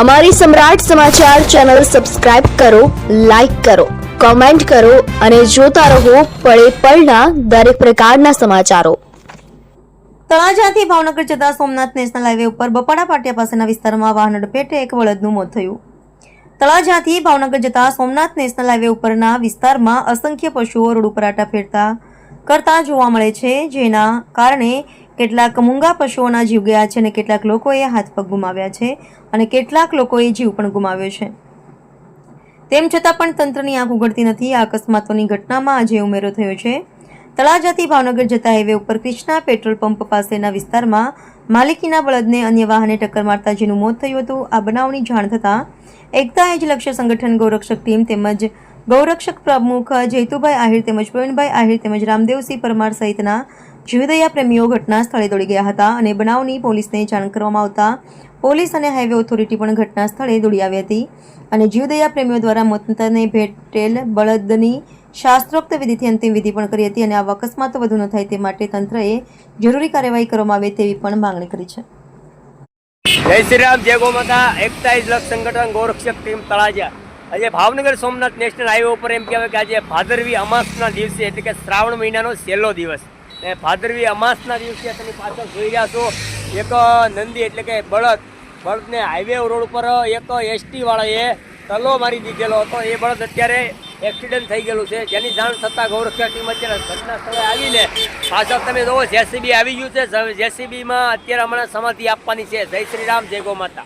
અમારી Samrat Samachar channel subscribe કરો, like કરો, કોમેન્ટ કરો અને જોતા રહો પળે પળના દરેક પ્રકારના સમાચારો. તળાજાથી ભાવનગર જતા સોમનાથ નેશનલ હાઈવે ઉપર બપાડા પાટિયા પાસેના વિસ્તારમાં વાહન અડફેટે એક વળદનું મોત થયું. તળાજાથી ભાવનગર જતા સોમનાથ નેશનલ હાઈવે ઉપરના વિસ્તારમાં અસંખ્ય પશુઓ રોડ ઉપર આટા ફેરતા કરતા જોવા મળે છે, જેના કારણે કેટલાક મૂંગા પશુઓના જીવ ગયા છે અને કેટલાક લોકોએ હાથ પગ ગુમાવ્યા છે અને કેટલાક લોકોએ જીવ પણ ગુમાવ્યો છે. તેમ છતાં પણ તંત્રની આંખ ઉઘડતી નથી. આ અકસ્માતોની ઘટનામાં આજે ઉમેરો થયો છે. તળાજાથી ભાવનગર જતા હાઈવે ઉપર ક્રિષ્ના પેટ્રોલ પંપ પાસેના વિસ્તારમાં માલિકીના બળદને અન્ય વાહને ટક્કર મારતા જેનું મોત થયું હતું. આ બનાવની જાણ થતાં એકતા એજ લક્ષ્ય સંગઠન ગૌરક્ષક ટીમ તેમજ ગૌરક્ષક પ્રમુખ જૈતુભાઈ આહિર તેમજ પ્રવીણભાઈ આહિર તેમજ રામદેવસિંહ પરમાર સહિતના જીવદયા પ્રેમીઓ ઘટના સ્થળે દોડી ગયા હતા અને બનાવની પોલીસને જાણ કરવામાં આવતા પોલીસ અને હાઈવે ઓથોરિટી પણ ઘટના સ્થળે દોડી આવી હતી. અને જીવદયા પ્રેમીઓ દ્વારા મોતને ભેટેલ બળદની શાસ્ત્રોક્ત વિધિથી અંતિમ વિધિ પણ કરી હતી અને આવા અકસ્માતો વધુ ન થાય તે માટે તંત્રએ જરૂરી કાર્યવાહી કરવામાં આવે તેવી પણ માંગણી કરી છે. જય શ્રી રામ, જય ગોમાતા એકતા લક્ષ સંગઠન ગૌરક્ષક ટીમ તળાજા. આજે ભાવનગર સોમનાથ નેશનલ હાઈવે ઉપર એમ કહેવાય કે આજે ભાદરવી અમાસના દિવસે એટલે કે શ્રાવણ મહિનાનો છેલ્લો દિવસ. ને ભાદરવી અમાસના દિવસે તમે પાછળ જોઈ રહ્યા છો. એક નંદી એટલે કે બળદ, બળદને હાઈવે રોડ ઉપર એક એસટી વાળાએ તલો મારી દીધેલો હતો. એ બળદ અત્યારે એક્સિડન્ટ થઈ ગયેલું છે. જેની જાણ થતાં ગૌરક્ષા ટીમ અત્યારે ઘટના સ્થળે આવીને પાછળ તમે જોવો જેસીબી આવી ગયું છે. જેસીબીમાં અત્યારે હમણાં સમાધિ આપવાની છે. જય શ્રી રામ, જય ગો માતા.